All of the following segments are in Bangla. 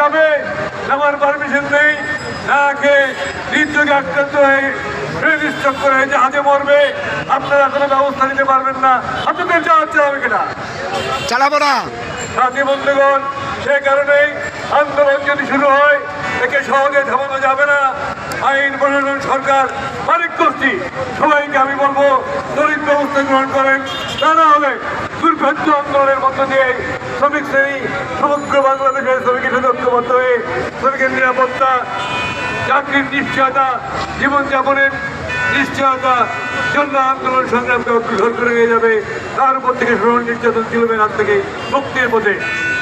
যাবে। আমার পারমিশন নেই। না খেয়ে হৃদরোগে আক্রান্ত হয়ে স্ট্রোক করে জাহাজে মরবে। আপনারা কোনো ব্যবস্থা নিতে পারবেন না। আপনাদের জাহাজ চালাবে কিনা? চালাবো না। সাথী বন্ধুগণ সে কারণেই আন্দোলন যদি শুরু হয় একে সহজে থামানো যাবে না। আইন প্রশাসন সরকার মালিক গোষ্ঠী সবাইকে আমি বলব তড়িৎ ব্যবস্থা গ্রহণ করেন। তা না হলে দুর্ভেদ্য আন্দোলনের মধ্য দিয়ে শ্রমিক শ্রেণি সমগ্র বাংলাদেশের শ্রমিকের ঐক্যবদ্ধ হয়ে শ্রমিকের নিরাপত্তা চাকরির নিশ্চয়তা জীবনযাপনের নিশ্চয়তা জন্য আন্দোলন সংগ্রামকে অগ্রসর করে নিয়ে যাবে। তার উপর থেকে শ্রমণ নির্যাতন চলবেন হাত থেকে মুক্তির পথে।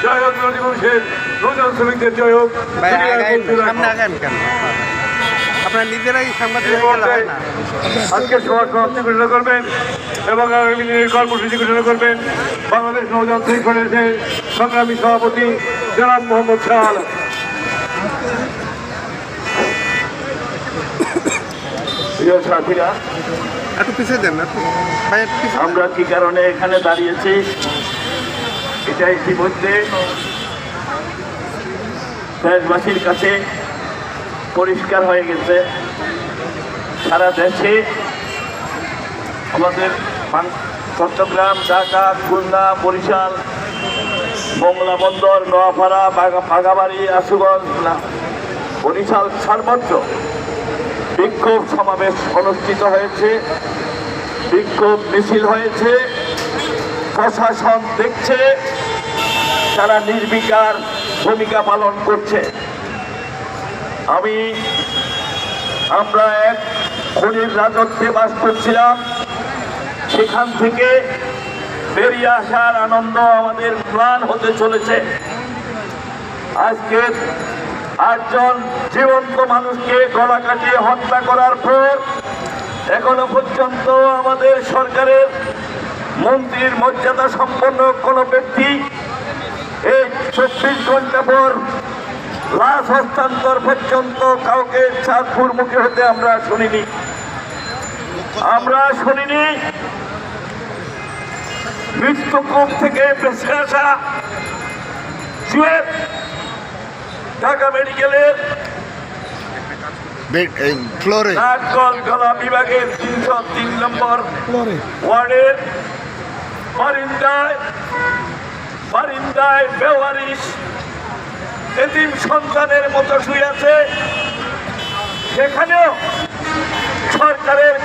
জয় হোক নদীবংশের নৌযান শ্রমিকদের জয় হোক। আপনার নিজেরাই সাংবাদিক আজকে সভা সমাপ্তি ঘোষণা করবেন এবং আগামী দিনের কর্মসূচি ঘোষণা করবেন। বাংলাদেশ নৌযান শ্রমিক ফেডারেশনের সংগ্রামী সভাপতি জনাব মোহাম্মদ শাহ আলম। প্রিয় সাথীরা একটু পিছিয়ে দেন একটু। ভাই একটু পিছিয়ে আমরা কি কারণে এখানে দাঁড়িয়েছি? এটা ইতিমধ্যে দেশবাসীর কাছে পরিষ্কার হয়ে গেছে। সারা দেশে আমাদের চট্টগ্রাম ঢাকা খুলনা বরিশাল মংলা বন্দর, নোয়াপাড়া বাগা বাগাবাড়ি আশুগঞ্জ বরিশাল সর্বত্র বিক্ষোভ সমাবেশ অনুষ্ঠিত হয়েছে, বিক্ষোভ মিছিল হয়েছে, প্রশাসন দেখছে, তারা নির্বিকার ভূমিকা পালন করছে। আমি, আমরা এক খনির রাজত্বে বাস করছিলাম, সেখান থেকে বেরিয়ে আসার আনন্দ আমাদের প্রাণ হতে চলেছে। আজকে আটজন জীবন্ত মানুষকে গলা কাটিয়ে হত্যা করার পর এখনও পর্যন্ত আমাদের সরকারের মন্ত্রীর মর্যাদা সম্পন্ন কোনো ব্যক্তি এই চব্বিশ ঘণ্টা পর লাশ হস্তান্তর পর্যন্ত কাউকে চাঁদপুর মুখে হতে আমরা শুনিনি। আমরা শুনিনি মৃত্যুকূপ থেকে বেঁচে আসা ঢাকা মেডিকেলের ফ্লোরে। বিভাগের তিনশো তিন নম্বর ওয়ার্ডের বারিন্দায় বারিন্দায় বেওয়ারিশ এতিম সন্তানের মতো শুয়ে আছে সেখানেও সরকারের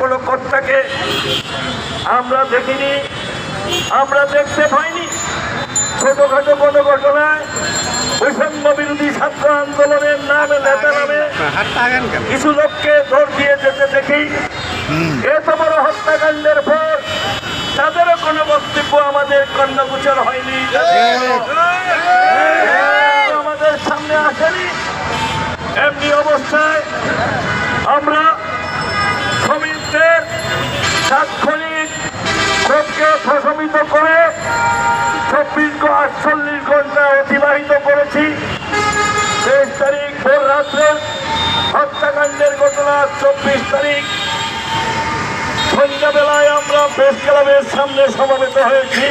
কোনো কর্তাকে আমরা দেখিনি আমরা দেখতে পাইনি। ছোটখাটো কোনো ঘটনায় বৈষম্য বিরোধী ছাত্র আন্দোলনের নামে নেতা নামে কিছু লোককে দৌড় দিয়ে যেতে দেখি। এত বড় হত্যাকাণ্ডের পর তাদেরও কোনো বক্তব্য আমাদের কর্ণগোচর হয়নি। আমাদের সামনে আসেনি। এমনি অবস্থায় আমরা শ্রমিকদের তাৎক্ষণিক ক্ষোভকে প্রশমিত করে চব্বিশ আটচল্লিশ ঘণ্টা অতিবাহিত করেছি। তেইশ তারিখ ভোর রাত্রে হত্যাকাণ্ডের ঘটনা, চব্বিশ তারিখ সন্ধ্যাবেলায় আমরা প্রেস ক্লাবের সামনে সমাবেত হয়েছি।